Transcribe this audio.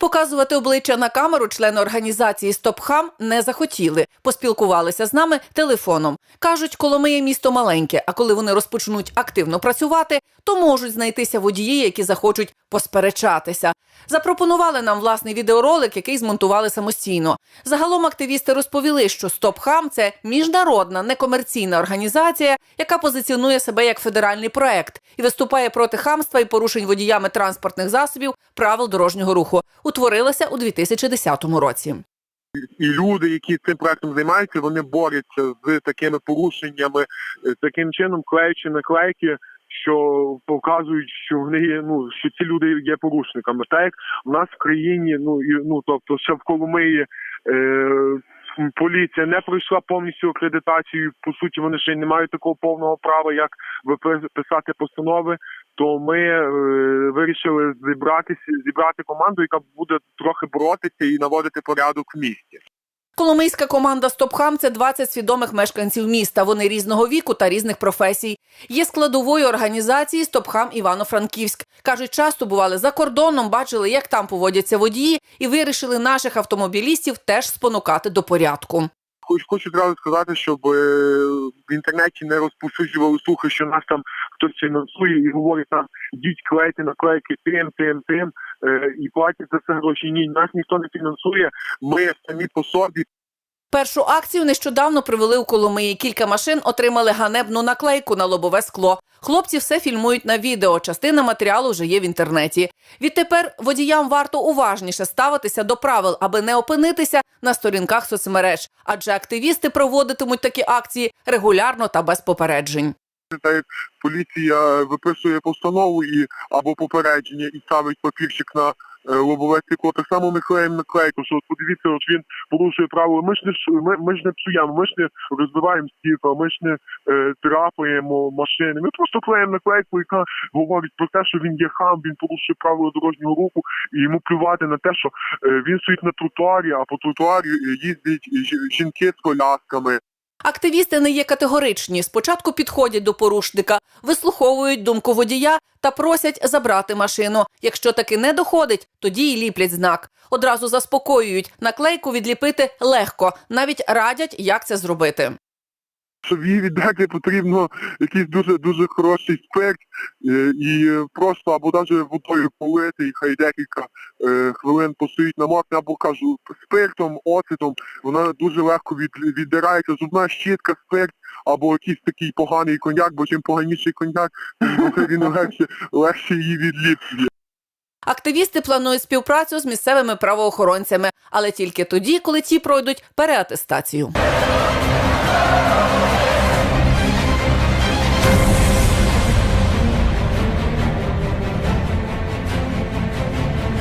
Показувати обличчя на камеру члени організації «Стопхам» не захотіли. Поспілкувалися з нами телефоном. Кажуть, Коломиє місто маленьке, а коли вони розпочнуть активно працювати, то можуть знайтися водії, які захочуть посперечатися. Запропонували нам власний відеоролик, який змонтували самостійно. Загалом активісти розповіли, що «Стопхам» – це міжнародна некомерційна організація, яка позиціонує себе як федеральний проект і виступає проти хамства і порушень водіями транспортних засобів правил дорожнього руху. Утворилася у 2010 році. і люди, які цим проектом займаються, вони борються з такими порушеннями, таким чином клеючи наклейки, що показують, що вони є, ну що ці люди є порушниками. Так як в нас в країні, ну і ну тобто ще в Коломиї. Е, Поліція не пройшла повністю акредитацію. По суті, вони ще й не мають такого повного права, як писати постанови. То ми е, вирішили зібратися, зібрати команду, яка буде трохи боротися і наводити порядок в місті. Коломийська команда «Стопхам» – це 20 свідомих мешканців міста. Вони різного віку та різних професій. Є складовою організації «Стопхам Івано-Франківськ». Кажуть, часто бували за кордоном, бачили, як там поводяться водії, і вирішили наших автомобілістів теж спонукати до порядку. Хоч хочу одразу сказати, щоб е, в інтернеті не розповсюджували слухи, що нас там хтось фінансує і говорить там йдіть клейте наклейки тим, тим, тим е, і платять за це гроші. Ні, нас ніхто не фінансує. Ми самі по собі Першу акцію нещодавно привели у Коломиї. Кілька машин отримали ганебну наклейку на лобове скло. Хлопці все фільмують на відео. Частина матеріалу вже є в інтернеті. Відтепер водіям варто уважніше ставитися до правил, аби не опинитися на сторінках соцмереж. Адже активісти проводитимуть такі акції регулярно та без попереджень. Та як поліція виписує постанову і або попередження і ставить папірчик на лобове стекло. Так само ми клеїмо наклейку, що подивіться, от він порушує правила. Ми ж не ми, ми ж не псуємо, ми ж не розбиваємо стікла, ми ж не е, трапаємо машини. Ми просто клеїмо наклейку, яка говорить про те, що він є хам, він порушує правила дорожнього руху, і йому плювати на те, що е, він стоїть на тротуарі, а по тротуарі е, їздять жі- жінки з колясками. Активісти не є категоричні. Спочатку підходять до порушника, вислуховують думку водія та просять забрати машину. Якщо таки не доходить, тоді й ліплять знак. Одразу заспокоюють. Наклейку відліпити легко, навіть радять, як це зробити. Щоб її віддати, потрібно якийсь дуже дуже хороший спирт е, і просто або навіть водою полити, і хай декілька е, хвилин постоїть на мокне, або кажу, спиртом, оцетом, вона дуже легко від, віддирається. Зубна щітка, спирт, або якийсь такий поганий коньяк, бо чим поганіший коньяк, тим він легше, легше її відліплює. Активісти планують співпрацю з місцевими правоохоронцями, але тільки тоді, коли ті пройдуть переатестацію.